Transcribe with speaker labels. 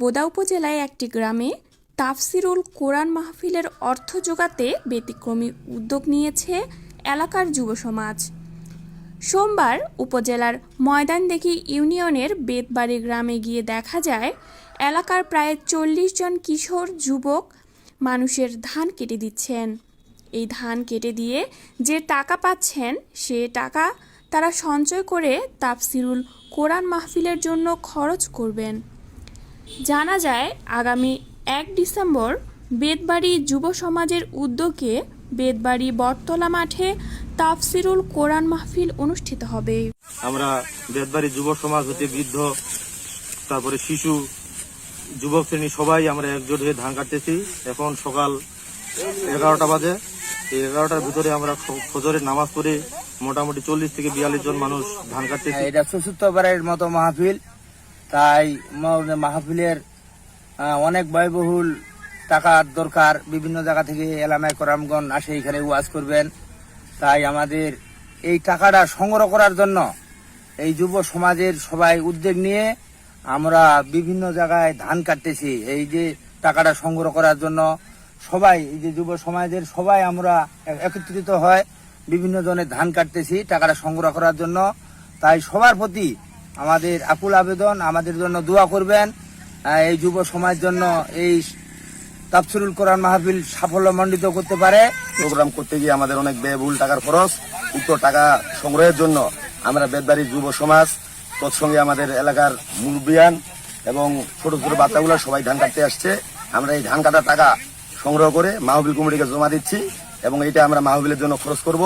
Speaker 1: বোদা উপজেলায় একটি গ্রামে তাফসিরুল কোরআন মাহফিলের অর্থ জোগাতে ব্যতিক্রমী উদ্যোগ নিয়েছে এলাকার যুব সমাজ। সোমবার উপজেলার ময়দানদেখি ইউনিয়নের বেতবাড়ি গ্রামে গিয়ে দেখা যায়, এলাকার প্রায় চল্লিশ জন কিশোর যুবক মানুষের ধান কেটে দিচ্ছেন। এই ধান কেটে দিয়ে যে টাকা পাচ্ছেন, সে টাকা তারা সঞ্চয় করে তাফসিরুল কোরআন মাহফিলের জন্য খরচ করবেন। জানা যায় আগামী এক ডিসেম্বর বেদবাড়ি যুব সমাজের উদ্যোগে বেদবাড়ি বটতলা মাঠে তাফসিরুল কোরআন মাহফিল অনুষ্ঠিত হবে।
Speaker 2: আমরা বেদবাড়ি যুব সমাজ হতে বৃদ্ধ তারপরে শিশু যুবক শ্রেণি সবাই আমরা একজোট হয়ে ধান কাটতেছি। এখন সকাল এগারোটা বাজে। এই এগারোটার ভিতরে আমরা খ- ফজরের নামাজ পড়ে মোটামুটি চল্লিশ থেকে বিয়াল্লিশ জন মানুষ ধান কাটতেছি।
Speaker 3: এটা চতুর্থবারের মতো মাহফিল। তাই মাহফিলের অনেক ব্যয়বহুল টাকার দরকার। বিভিন্ন জায়গা থেকে এলামায় করামগণ আসে, এখানে ওয়াজ করবেন। তাই আমাদের এই টাকাটা সংগ্রহ করার জন্য এই যুব সমাজের সবাই উদ্যোগ নিয়ে আমরা বিভিন্ন জায়গায় ধান কাটতেছি। এই যে টাকাটা সংগ্রহ করার জন্য সবাই, এই যে যুব সমাজের সবাই আমরা একত্রিত হয়, বিভিন্ন জনের ধান কাটতেছি, টাকাটা সংগ্রহ করার জন্য। তাই সবার প্রতি আমাদের আকুল আবেদন, আমাদের জন্য দোয়া করবেন। এই যুব সমাজ জন্য এই তাফসিরুল কোরআন মাহফিল সাফল্যমণ্ডিত করতে পারে।
Speaker 4: প্রোগ্রাম করতে গিয়ে আমাদের অনেক ব্যয়বহুল টাকার খরচ, উক্ত টাকা সংগ্রহের জন্য আমরা বেদবাড়ি যুব সমাজ, তৎসঙ্গে আমাদের এলাকার মুরব্বিয়ান এবং ছোট ছোট বাচ্চাগুলো সবাই ধান কাটতে আসছে। আমরা এই ধান কাটার টাকা সংগ্রহ করে মাহবিল কমিটিকে জমা দিচ্ছি এবং এটা আমরা মাহবিলের জন্য খরচ করব।